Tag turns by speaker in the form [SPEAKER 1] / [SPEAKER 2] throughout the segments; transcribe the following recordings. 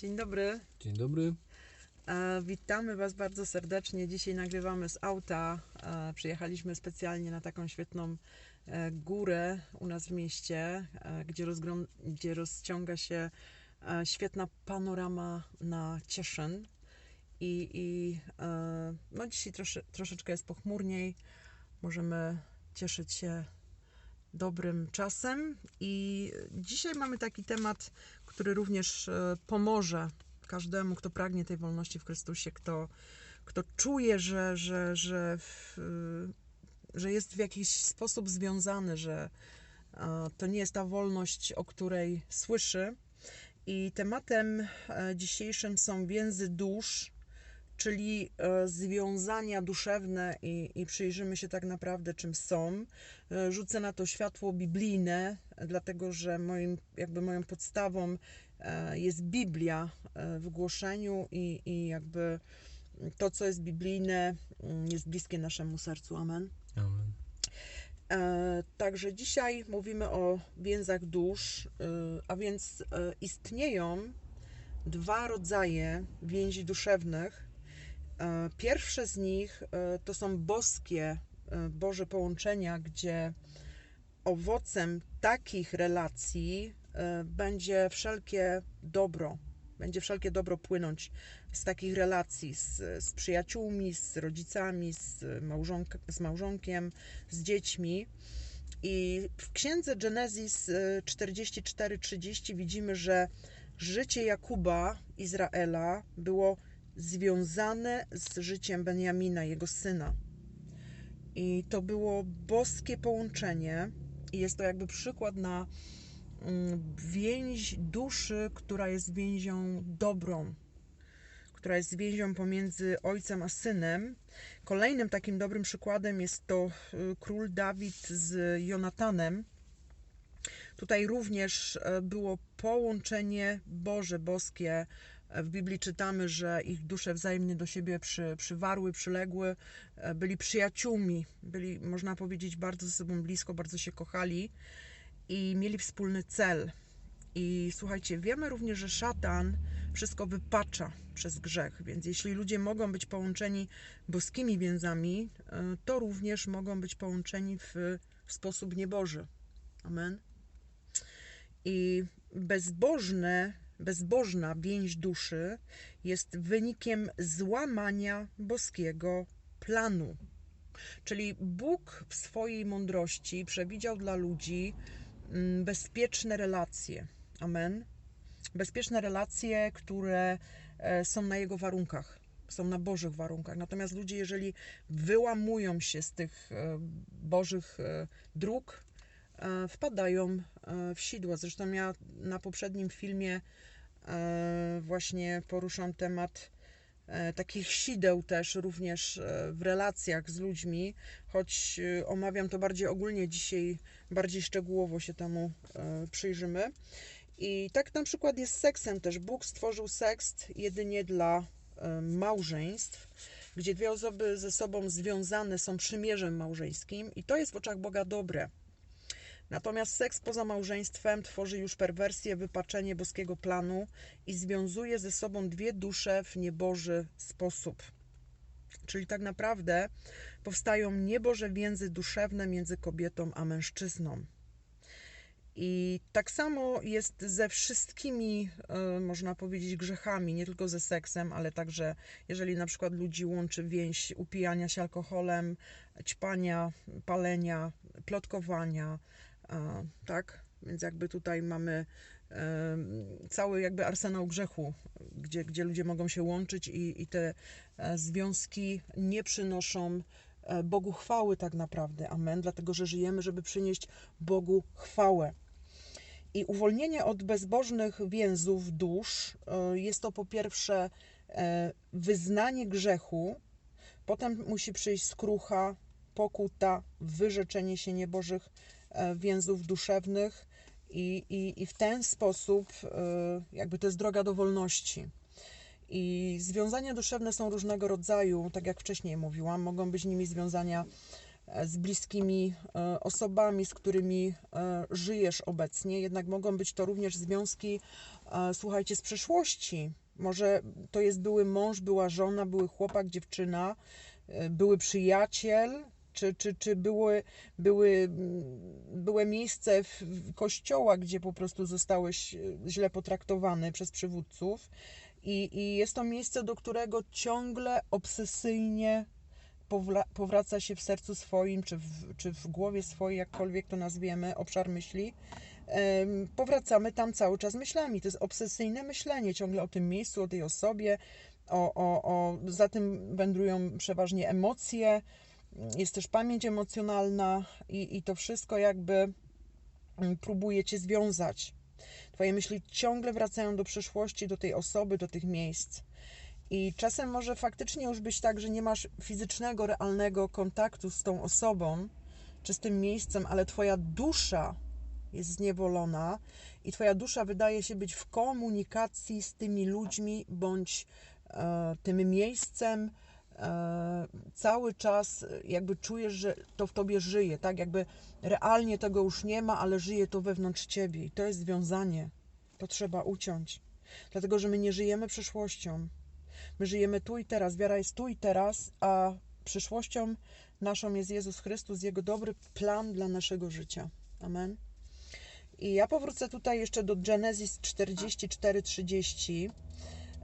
[SPEAKER 1] Dzień dobry.
[SPEAKER 2] Dzień dobry.
[SPEAKER 1] E, witamy Was bardzo serdecznie. Dzisiaj nagrywamy z auta. E, przyjechaliśmy specjalnie na taką świetną e, górę u nas w mieście, e, gdzie, gdzie rozciąga się e, świetna panorama na Cieszyn. I, i e, no dzisiaj trosze, troszeczkę jest pochmurniej. Możemy cieszyć się dobrym czasem. I dzisiaj mamy taki temat, który również e, pomoże każdemu, kto pragnie tej wolności w Chrystusie, kto, kto czuje, że, że, że, w, że jest w jakiś sposób związany, że e, to nie jest ta wolność, o której słyszy. I tematem e, dzisiejszym są więzy dusz, czyli e, związania duszewne i, i przyjrzymy się tak naprawdę, czym są. E, Rzucę na to światło biblijne, e, dlatego że moim, jakby moją podstawą e, jest Biblia e, w głoszeniu i, i jakby to, co jest biblijne, mm, jest bliskie naszemu sercu. Amen.
[SPEAKER 2] Amen.
[SPEAKER 1] E, Także dzisiaj mówimy o więzach dusz, a więc istnieją dwa rodzaje więzi duszewnych. Pierwsze z nich to są boskie, Boże połączenia, gdzie owocem takich relacji e, będzie wszelkie dobro. Będzie wszelkie dobro płynąć z takich relacji z, z przyjaciółmi, z rodzicami, z, małżonk, z małżonkiem, z dziećmi. I w księdze Genesis y, 44-30 widzimy, że życie Jakuba, Izraela, było związane z życiem Benjamina, jego syna. I to było boskie połączenie, i jest to jakby przykład na mm, więź duszy, która jest więzią dobrą, która jest więzią pomiędzy ojcem a synem. Kolejnym takim dobrym przykładem jest to y, król Dawid z Jonatanem. Tutaj również e, było połączenie Boże, boskie. W Biblii czytamy, że ich dusze wzajemnie do siebie przy, przywarły, przyległy, e, byli przyjaciółmi, byli, można powiedzieć, bardzo ze sobą blisko, bardzo się kochali i mieli wspólny cel. I słuchajcie, wiemy również, że szatan wszystko wypacza przez grzech, więc jeśli ludzie mogą być połączeni boskimi więzami, e, to również mogą być połączeni w, w sposób nieboży. Amen. I bezbożne, bezbożna więź duszy jest wynikiem złamania boskiego planu. Czyli Bóg w swojej mądrości przewidział dla ludzi mm, bezpieczne relacje. Amen. Bezpieczne relacje, które e, są na Jego warunkach, są na Bożych warunkach. Natomiast ludzie, jeżeli wyłamują się z tych e, Bożych e, dróg, wpadają w sidła. Zresztą ja na poprzednim filmie właśnie poruszam temat e, takich sideł też również e, w relacjach z ludźmi, choć e, omawiam to bardziej ogólnie dzisiaj, bardziej szczegółowo się temu e, przyjrzymy. I tak na przykład jest z seksem też. Bóg stworzył seks jedynie dla e, małżeństw, gdzie dwie osoby ze sobą związane są przymierzem małżeńskim i to jest w oczach Boga dobre. Natomiast seks poza małżeństwem tworzy już perwersję, wypaczenie boskiego planu i związuje ze sobą dwie dusze w nieboży sposób. Czyli tak naprawdę powstają nieboże więzy duszewne między kobietą a mężczyzną. I tak samo jest ze wszystkimi, e, można powiedzieć, grzechami, nie tylko ze seksem, ale także jeżeli na przykład ludzi łączy więź upijania się alkoholem, ćpania, palenia, plotkowania, tak? Więc jakby tutaj mamy cały jakby arsenał grzechu, gdzie, gdzie ludzie mogą się łączyć i, i te e, związki nie przynoszą e, Bogu chwały tak naprawdę. Amen. Dlatego, że żyjemy, żeby przynieść Bogu chwałę. I uwolnienie od bezbożnych więzów dusz e, jest to po pierwsze wyznanie grzechu, potem musi przyjść skrucha, pokuta, wyrzeczenie się niebożych więzów duszewnych i, i, i w ten sposób e, jakby to jest droga do wolności. I związania duszewne są różnego rodzaju, tak jak wcześniej mówiłam, mogą być nimi związania e, z bliskimi e, osobami, z którymi e, żyjesz obecnie, jednak mogą być to również związki, e, słuchajcie, z przeszłości. Może to jest były mąż, była żona, były chłopak, dziewczyna, e, były przyjaciel, czy, czy, czy były, były, były miejsce w, kościoła, gdzie po prostu zostałeś e, źle potraktowany przez przywódców. I, I jest to miejsce, do którego ciągle obsesyjnie powraca się w sercu swoim, czy w, czy w głowie swojej, jakkolwiek to nazwiemy, obszar myśli. Powracamy tam cały czas myślami. To jest obsesyjne myślenie ciągle o tym miejscu, o tej osobie. O, o, o, za tym wędrują przeważnie emocje, jest też pamięć emocjonalna i, i to wszystko jakby mm, próbuje cię związać. Twoje myśli ciągle wracają do przeszłości, do tej osoby, do tych miejsc. I czasem może faktycznie już być tak, że nie masz fizycznego, realnego kontaktu z tą osobą czy z tym miejscem, ale Twoja dusza jest zniewolona i Twoja dusza wydaje się być w komunikacji z tymi ludźmi bądź e, tym miejscem. E, cały czas e, jakby czujesz, że to w Tobie żyje, tak? Jakby realnie tego już nie ma, ale żyje to wewnątrz Ciebie i to jest związanie. To trzeba uciąć. Dlatego, że my nie żyjemy przyszłością. My żyjemy tu i teraz. Wiara jest tu i teraz, a przyszłością naszą jest Jezus Chrystus, Jego dobry plan dla naszego życia. Amen. I ja powrócę tutaj jeszcze do Genesis 44:30.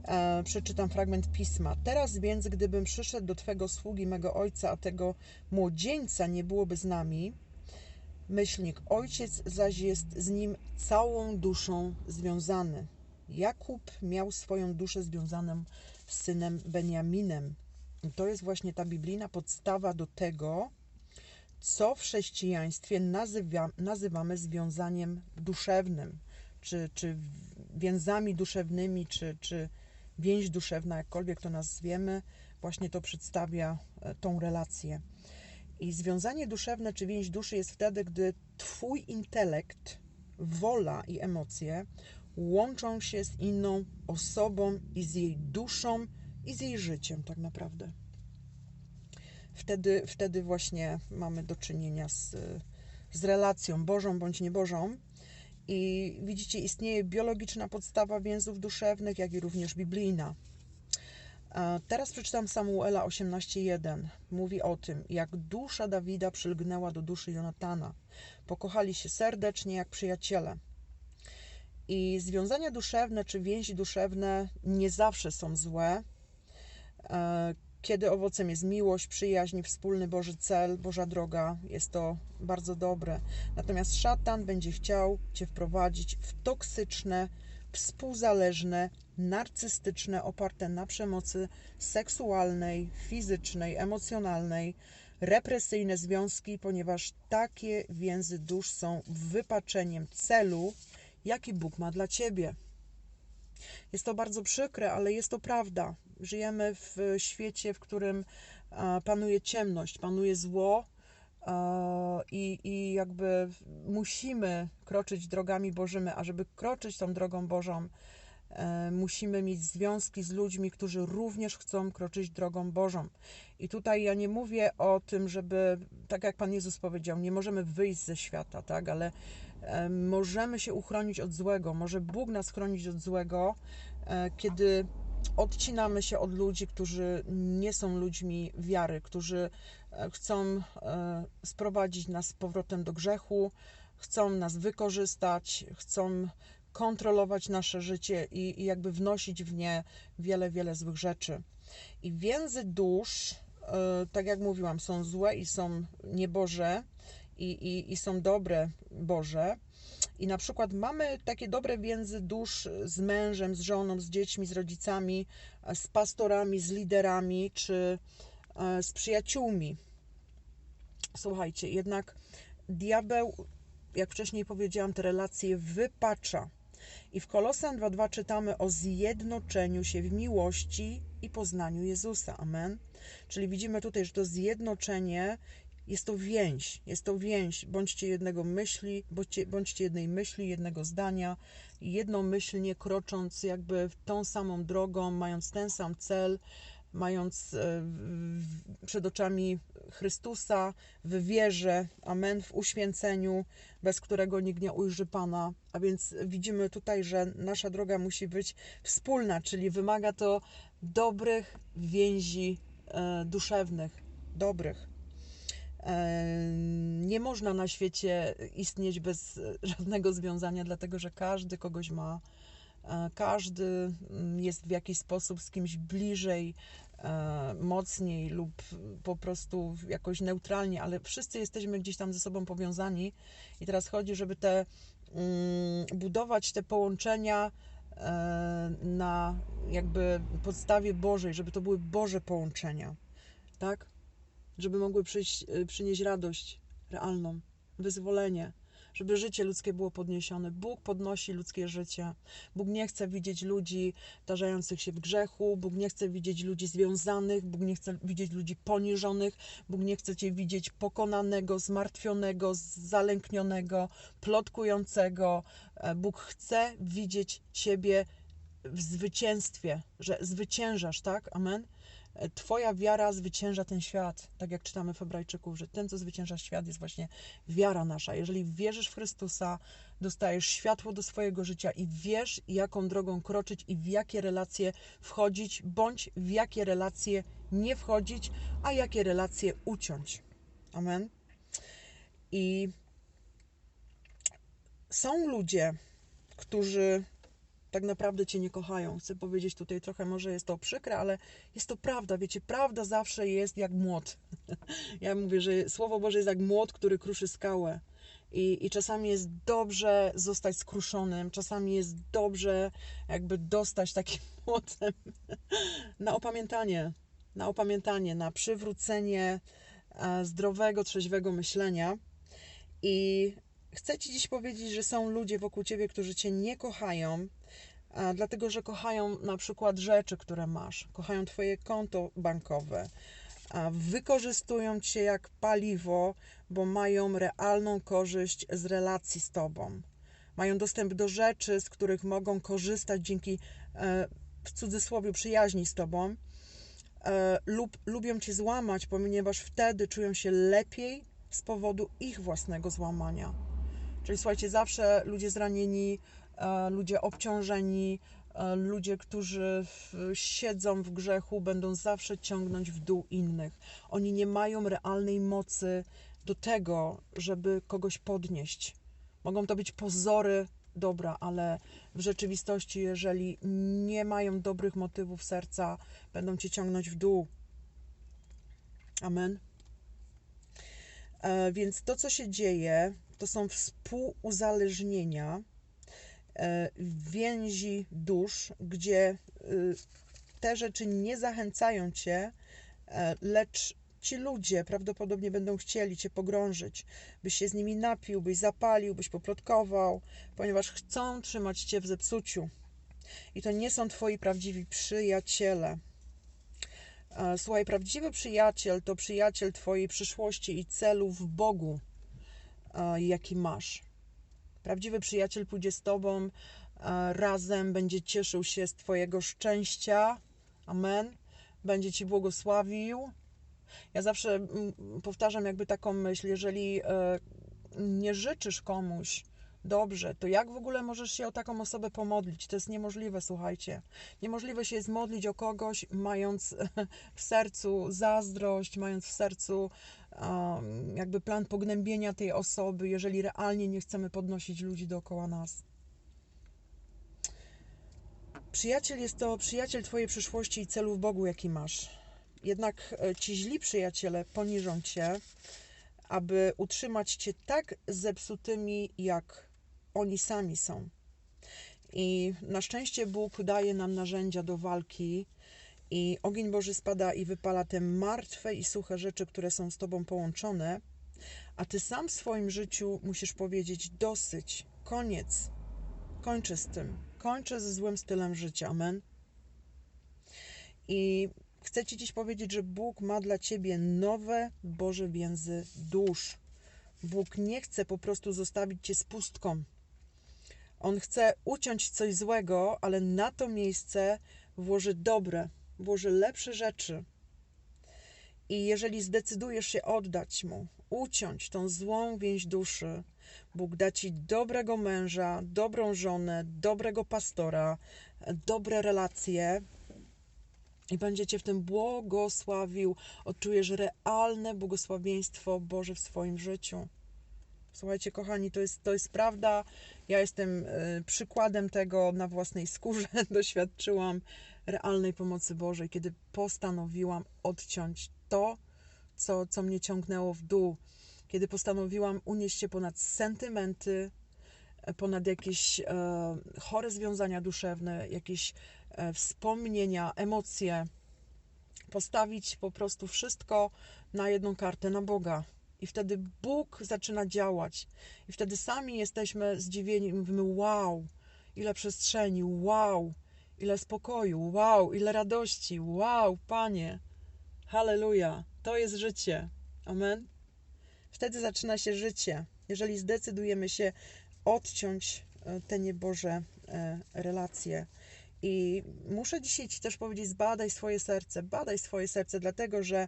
[SPEAKER 1] E, przeczytam fragment pisma. Teraz więc, gdybym przyszedł do Twego sługi, mego ojca, a tego młodzieńca nie byłoby z nami, myślnik, ojciec zaś jest z nim całą duszą związany. Jakub miał swoją duszę związaną z synem Beniaminem. I to jest właśnie ta biblijna podstawa do tego, co w chrześcijaństwie nazywa, nazywamy związaniem duszewnym, czy, czy więzami duszewnymi, czy, czy więź duszewna, jakkolwiek to nazwiemy, właśnie to przedstawia e, tą relację. I związanie duszewne, czy więź duszy jest wtedy, gdy Twój intelekt, wola i emocje łączą się z inną osobą i z jej duszą i z jej życiem, tak naprawdę. Wtedy, wtedy właśnie mamy do czynienia z, z relacją Bożą bądź niebożą. I widzicie, istnieje biologiczna podstawa więzów duszewnych, jak i również biblijna. Teraz przeczytam Samuela 18:1. Mówi o tym, jak dusza Dawida przylgnęła do duszy Jonatana. Pokochali się serdecznie jak przyjaciele. I związania duszewne czy więzi duszewne nie zawsze są złe. Kiedy owocem jest miłość, przyjaźń, wspólny Boży cel, Boża droga, jest to bardzo dobre. Natomiast szatan będzie chciał Cię wprowadzić w toksyczne, współzależne, narcystyczne, oparte na przemocy seksualnej, fizycznej, emocjonalnej, represyjne związki, ponieważ takie więzy dusz są wypaczeniem celu, jaki Bóg ma dla Ciebie. Jest to bardzo przykre, ale jest to prawda. Żyjemy w świecie, w którym panuje ciemność, panuje zło i, i jakby musimy kroczyć drogami Bożymi, a żeby kroczyć tą drogą Bożą, e, musimy mieć związki z ludźmi, którzy również chcą kroczyć drogą Bożą. I tutaj ja nie mówię o tym, żeby, tak jak Pan Jezus powiedział, nie możemy wyjść ze świata, tak, ale e, możemy się uchronić od złego, może Bóg nas chronić od złego, e, kiedy odcinamy się od ludzi, którzy nie są ludźmi wiary, którzy e, chcą e, sprowadzić nas z powrotem do grzechu, chcą nas wykorzystać, chcą kontrolować nasze życie i, i jakby wnosić w nie wiele, wiele złych rzeczy. I więzy dusz, e, tak jak mówiłam, są złe i są nieboże i, i, i są dobre Boże. I na przykład mamy takie dobre więzy dusz z mężem, z żoną, z dziećmi, z rodzicami, z pastorami, z liderami czy e, z przyjaciółmi. Słuchajcie, jednak diabeł, jak wcześniej powiedziałam, te relacje wypacza. I w Kolosan 2.2 czytamy o zjednoczeniu się w miłości i poznaniu Jezusa. Amen. Czyli widzimy tutaj, że to zjednoczenie jest to więź, jest to więź. Bądźcie jednego myśli, bądźcie, bądźcie jednej myśli, jednego zdania, jednomyślnie krocząc jakby tą samą drogą, mając ten sam cel, mając e, przed oczami Chrystusa w wierze, amen, w uświęceniu, bez którego nikt nie ujrzy Pana. A więc widzimy tutaj, że nasza droga musi być wspólna, czyli wymaga to dobrych więzi e, duszewnych, dobrych. E, nie można na świecie istnieć bez żadnego związania, dlatego że każdy kogoś ma. Każdy mm, jest w jakiś sposób z kimś bliżej, e, mocniej lub po prostu jakoś neutralnie, ale wszyscy jesteśmy gdzieś tam ze sobą powiązani. I teraz chodzi, żeby te mm, budować te połączenia e, na jakby podstawie Bożej, żeby to były Boże połączenia, tak? Żeby mogły przyjść, e, przynieść radość realną, wyzwolenie, żeby życie ludzkie było podniesione. Bóg podnosi ludzkie życie. Bóg nie chce widzieć ludzi tarzających się w grzechu, Bóg nie chce widzieć ludzi związanych, Bóg nie chce widzieć ludzi poniżonych, Bóg nie chce Cię widzieć pokonanego, zmartwionego, zalęknionego, plotkującego. E, Bóg chce widzieć Ciebie w zwycięstwie, że zwyciężasz, tak? Amen. Twoja wiara zwycięża ten świat, tak jak czytamy w Hebrajczyków, że ten, co zwycięża świat, jest właśnie wiara nasza. Jeżeli wierzysz w Chrystusa, dostajesz światło do swojego życia i wiesz, jaką drogą kroczyć i w jakie relacje wchodzić, bądź w jakie relacje nie wchodzić, a jakie relacje uciąć. Amen. I są ludzie, którzy tak naprawdę cię nie kochają. Chcę powiedzieć tutaj trochę, może jest to przykre, ale jest to prawda. Wiecie, prawda zawsze jest jak młot. ja mówię, że Słowo Boże jest jak młot, który kruszy skałę. I, I czasami jest dobrze zostać skruszonym, czasami jest dobrze jakby dostać takim młotem na opamiętanie, na opamiętanie, na przywrócenie e, zdrowego, trzeźwego myślenia. I chcę Ci dziś powiedzieć, że są ludzie wokół Ciebie, którzy Cię nie kochają, dlatego że kochają na przykład rzeczy, które masz, kochają Twoje konto bankowe, wykorzystują Cię jak paliwo, bo mają realną korzyść z relacji z Tobą. Mają dostęp do rzeczy, z których mogą korzystać dzięki, e, w cudzysłowie, przyjaźni z Tobą, e, lub lubią Cię złamać, ponieważ wtedy czują się lepiej z powodu ich własnego złamania. Czyli słuchajcie, zawsze ludzie zranieni E, ludzie obciążeni, e, ludzie, którzy siedzą w grzechu, będą zawsze ciągnąć w dół innych. Oni nie mają realnej mocy do tego, żeby kogoś podnieść. Mogą to być pozory dobra, ale w rzeczywistości, jeżeli nie mają dobrych motywów serca, będą cię ciągnąć w dół. Amen. E, więc to, co się dzieje, to są współuzależnienia E, więzi dusz, gdzie y, te rzeczy nie zachęcają cię, e, lecz ci ludzie prawdopodobnie będą chcieli cię pogrążyć, byś się z nimi napił, byś zapalił, byś poplotkował, ponieważ chcą trzymać cię w zepsuciu. I to nie są twoi prawdziwi przyjaciele. E, słuchaj, prawdziwy przyjaciel to przyjaciel twojej przyszłości i celów w Bogu, jaki masz. Prawdziwy przyjaciel pójdzie z tobą razem, będzie cieszył się z Twojego szczęścia. Amen. Będzie Ci błogosławił. Ja zawsze mm, powtarzam jakby taką myśl, jeżeli e, nie życzysz komuś dobrze, to jak w ogóle możesz się o taką osobę pomodlić? To jest niemożliwe, słuchajcie. Niemożliwe się jest modlić o kogoś, mając w sercu zazdrość, mając w sercu jakby plan pognębienia tej osoby, jeżeli realnie nie chcemy podnosić ludzi dookoła nas. Przyjaciel jest to przyjaciel Twojej przyszłości i celów Bogu, jaki masz. Jednak e, ci źli przyjaciele poniżą Cię, aby utrzymać Cię tak zepsutymi, jak oni sami są. I na szczęście Bóg daje nam narzędzia do walki, i ogień Boży spada i wypala te martwe i suche rzeczy, które są z Tobą połączone, a Ty sam w swoim życiu musisz powiedzieć: dosyć, koniec, kończę z tym, kończę ze złym stylem życia. Amen. I chcę Ci dziś powiedzieć, że Bóg ma dla Ciebie nowe Boże więzy dusz. Bóg nie chce po prostu zostawić Cię z pustką. On chce uciąć coś złego, ale na to miejsce włoży dobre, włoży lepsze rzeczy. I jeżeli zdecydujesz się oddać Mu, uciąć tą złą więź duszy, Bóg da Ci dobrego męża, dobrą żonę, dobrego pastora, dobre relacje i będzie Cię w tym błogosławił. Odczujesz realne błogosławieństwo Boże w swoim życiu. Słuchajcie, kochani, to jest, to jest prawda. Ja jestem y, przykładem tego na własnej skórze. Doświadczyłam realnej pomocy Bożej, kiedy postanowiłam odciąć to, co, co mnie ciągnęło w dół. Kiedy postanowiłam unieść się ponad sentymenty, ponad jakieś e, chore związania duszewne, jakieś e, wspomnienia, emocje, postawić po prostu wszystko na jedną kartę, na Boga. I wtedy Bóg zaczyna działać. I wtedy sami jesteśmy zdziwieni i mówimy: Wow, ile przestrzeni, wow, ile spokoju, wow, ile radości, wow, Panie, halleluja, to jest życie. Amen. Wtedy zaczyna się życie, jeżeli zdecydujemy się odciąć e, te nieboże e, relacje. I muszę dzisiaj Ci też powiedzieć: zbadaj swoje serce, badaj swoje serce, dlatego że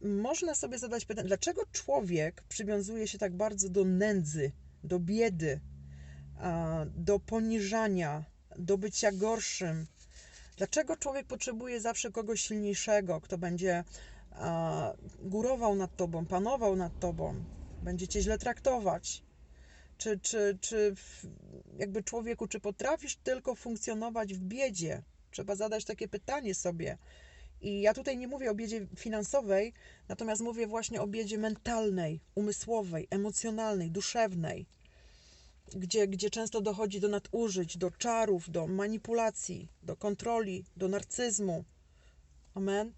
[SPEAKER 1] można sobie zadać pytanie, dlaczego człowiek przywiązuje się tak bardzo do nędzy, do biedy, do poniżania, do bycia gorszym. Dlaczego człowiek potrzebuje zawsze kogoś silniejszego, kto będzie górował nad tobą, panował nad tobą, będzie cię źle traktować? Czy, czy, czy jakby człowieku, czy potrafisz tylko funkcjonować w biedzie? Trzeba zadać takie pytanie sobie. I ja tutaj nie mówię o biedzie finansowej, natomiast mówię właśnie o biedzie mentalnej, umysłowej, emocjonalnej, duszewnej, gdzie, gdzie często dochodzi do nadużyć, do czarów, do manipulacji, do kontroli, do narcyzmu. Amen.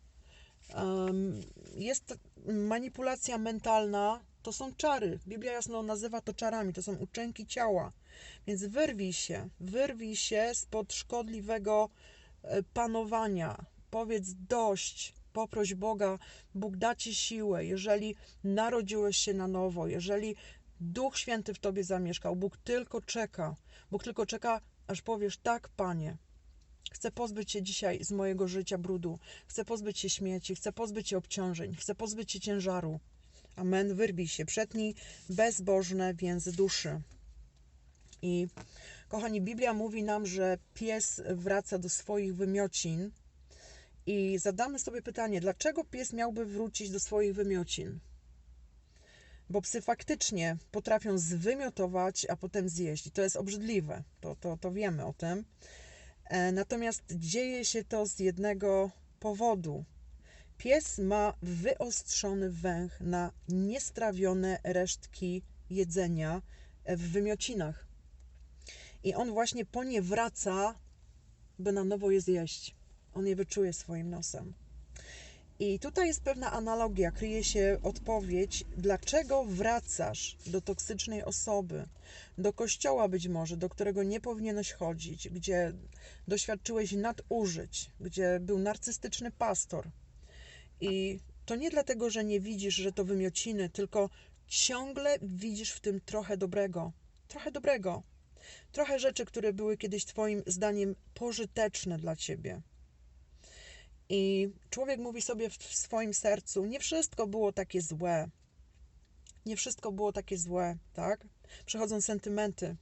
[SPEAKER 1] Um, jest manipulacja mentalna, to są czary. Biblia jasno nazywa to czarami, to są uczynki ciała. Więc wyrwij się, wyrwij się spod szkodliwego e, panowania. Powiedz dość, poproś Boga, Bóg da ci siłę. Jeżeli narodziłeś się na nowo, jeżeli Duch Święty w tobie zamieszkał, Bóg tylko czeka. Bóg tylko czeka, aż powiesz tak, Panie. Chcę pozbyć się dzisiaj z mojego życia brudu. Chcę pozbyć się śmieci, chcę pozbyć się obciążeń, chcę pozbyć się ciężaru. Amen. Wyrwij się, przetnij bezbożne więzy duszy. I kochani, Biblia mówi nam, że pies wraca do swoich wymiocin. I zadamy sobie pytanie, dlaczego pies miałby wrócić do swoich wymiocin? Bo psy faktycznie potrafią zwymiotować, a potem zjeść. I to jest obrzydliwe. To, to, to wiemy o tym. E, natomiast dzieje się to z jednego powodu. Pies ma wyostrzony węch na niestrawione resztki jedzenia w wymiocinach. I on właśnie po nie wraca, by na nowo je zjeść. On je wyczuje swoim nosem. I tutaj jest pewna analogia, kryje się odpowiedź, dlaczego wracasz do toksycznej osoby, do kościoła być może, do którego nie powinieneś chodzić, gdzie doświadczyłeś nadużyć, gdzie był narcystyczny pastor. I to nie dlatego, że nie widzisz, że to wymiociny, tylko ciągle widzisz w tym trochę dobrego. Trochę dobrego. Trochę rzeczy, które były kiedyś Twoim zdaniem pożyteczne dla Ciebie. I człowiek mówi sobie w swoim sercu: Nie wszystko było takie złe. Nie wszystko było takie złe, tak? Przychodzą sentymenty,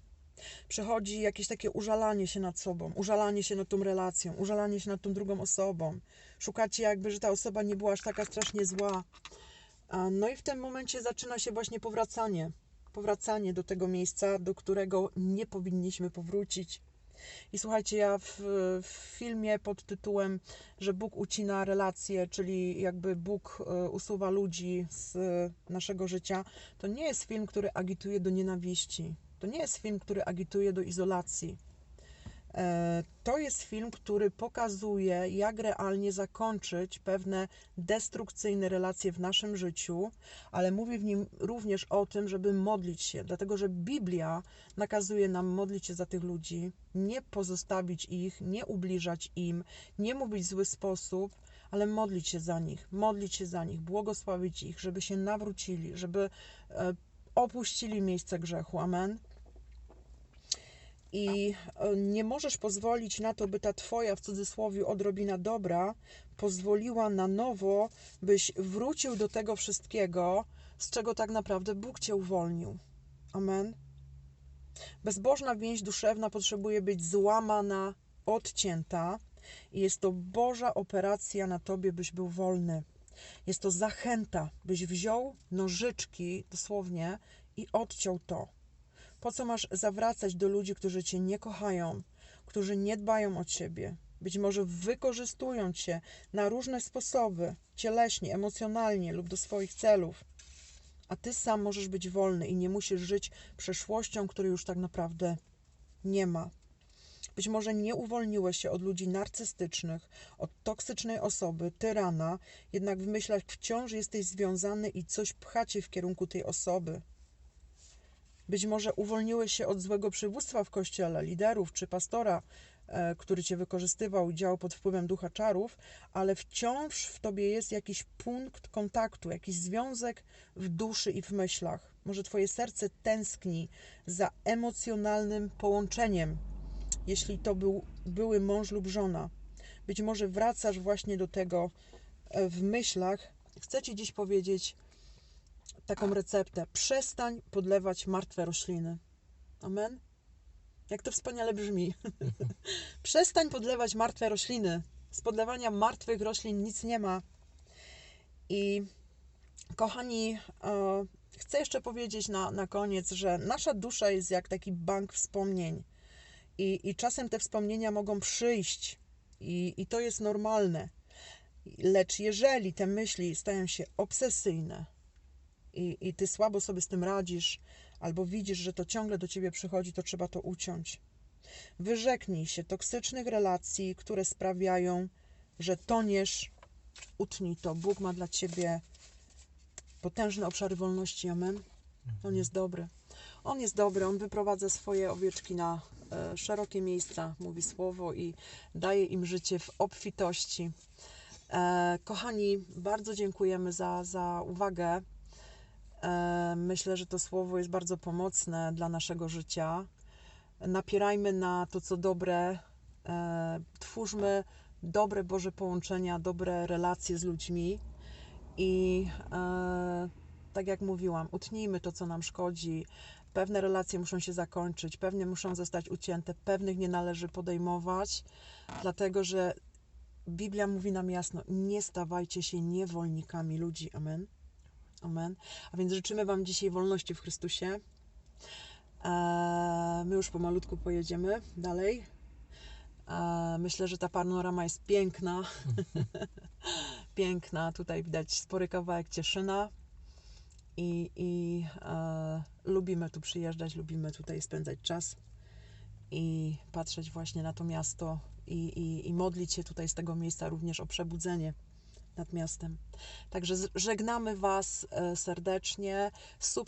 [SPEAKER 1] przychodzi jakieś takie użalanie się nad sobą, użalanie się nad tą relacją, użalanie się nad tą drugą osobą. Szukacie jakby, że ta osoba nie była aż taka strasznie zła. No i w tym momencie zaczyna się właśnie powracanie. Powracanie do tego miejsca, do którego nie powinniśmy powrócić. I słuchajcie, ja w, w, filmie pod tytułem, że Bóg ucina relacje, czyli jakby Bóg e, usuwa ludzi z naszego życia, to nie jest film, który agituje do nienawiści. To nie jest film, który agituje do izolacji. E, to jest film, który pokazuje, jak realnie zakończyć pewne destrukcyjne relacje w naszym życiu, ale mówi w nim również o tym, żeby modlić się, dlatego że Biblia nakazuje nam modlić się za tych ludzi, nie pozostawić ich, nie ubliżać im, nie mówić w zły sposób, ale modlić się za nich, modlić się za nich, błogosławić ich, żeby się nawrócili, żeby e, opuścili miejsce grzechu. Amen. I e, nie możesz pozwolić na to, by ta Twoja, w cudzysłowie, odrobina dobra pozwoliła na nowo, byś wrócił do tego wszystkiego, z czego tak naprawdę Bóg Cię uwolnił. Amen. Bezbożna więź duszewna potrzebuje być złamana, odcięta, i jest to Boża operacja na Tobie, byś był wolny. Jest to zachęta, byś wziął nożyczki, dosłownie, i odciął to. Po co masz zawracać do ludzi, którzy cię nie kochają, którzy nie dbają o ciebie? Być może wykorzystują cię na różne sposoby, cieleśnie, emocjonalnie lub do swoich celów. A ty sam możesz być wolny i nie musisz żyć przeszłością, której już tak naprawdę nie ma. Być może nie uwolniłeś się od ludzi narcystycznych, od toksycznej osoby, tyrana, jednak w myślach wciąż jesteś związany i coś pchacie w kierunku tej osoby. Być może uwolniłeś się od złego przywództwa w kościele, liderów czy pastora, e, który cię wykorzystywał i działał pod wpływem ducha czarów, ale wciąż w tobie jest jakiś punkt kontaktu, jakiś związek w duszy i w myślach. Może twoje serce tęskni za emocjonalnym połączeniem, jeśli to był, były mąż lub żona. Być może wracasz właśnie do tego e, w myślach. Chcę ci dziś powiedzieć, taką receptę. Przestań podlewać martwe rośliny. Amen? Jak to wspaniale brzmi. Przestań podlewać martwe rośliny. Z podlewania martwych roślin nic nie ma. I kochani, e, chcę jeszcze powiedzieć na, na koniec, że nasza dusza jest jak taki bank wspomnień. I, i czasem te wspomnienia mogą przyjść, i, i to jest normalne. Lecz jeżeli te myśli stają się obsesyjne, i, i ty słabo sobie z tym radzisz, albo widzisz, że to ciągle do ciebie przychodzi, to trzeba to uciąć. Wyrzeknij się toksycznych relacji, które sprawiają, że toniesz. Utnij to. Bóg ma dla ciebie potężne obszary wolności. Amen. On jest dobry. On jest dobry. On wyprowadza swoje owieczki na e, szerokie miejsca, mówi słowo i daje im życie w obfitości. E, kochani, bardzo dziękujemy za, za uwagę. E, myślę, że to słowo jest bardzo pomocne dla naszego życia. Napierajmy na to, co dobre, e, twórzmy dobre Boże połączenia, dobre relacje z ludźmi i e, tak jak mówiłam, utnijmy to, co nam szkodzi. Pewne relacje muszą się zakończyć, pewne muszą zostać ucięte, pewnych nie należy podejmować, dlatego że Biblia mówi nam jasno: nie stawajcie się niewolnikami ludzi. Amen. Amen. A więc życzymy Wam dzisiaj wolności w Chrystusie. My już pomalutku pojedziemy dalej. Myślę, że ta panorama jest piękna. piękna. Tutaj widać spory kawałek Cieszyna. I, i e, lubimy tu przyjeżdżać, lubimy tutaj spędzać czas i patrzeć właśnie na to miasto i, i, i modlić się tutaj z tego miejsca również o przebudzenie nad miastem. Także żegnamy Was e, serdecznie. Subskrypcja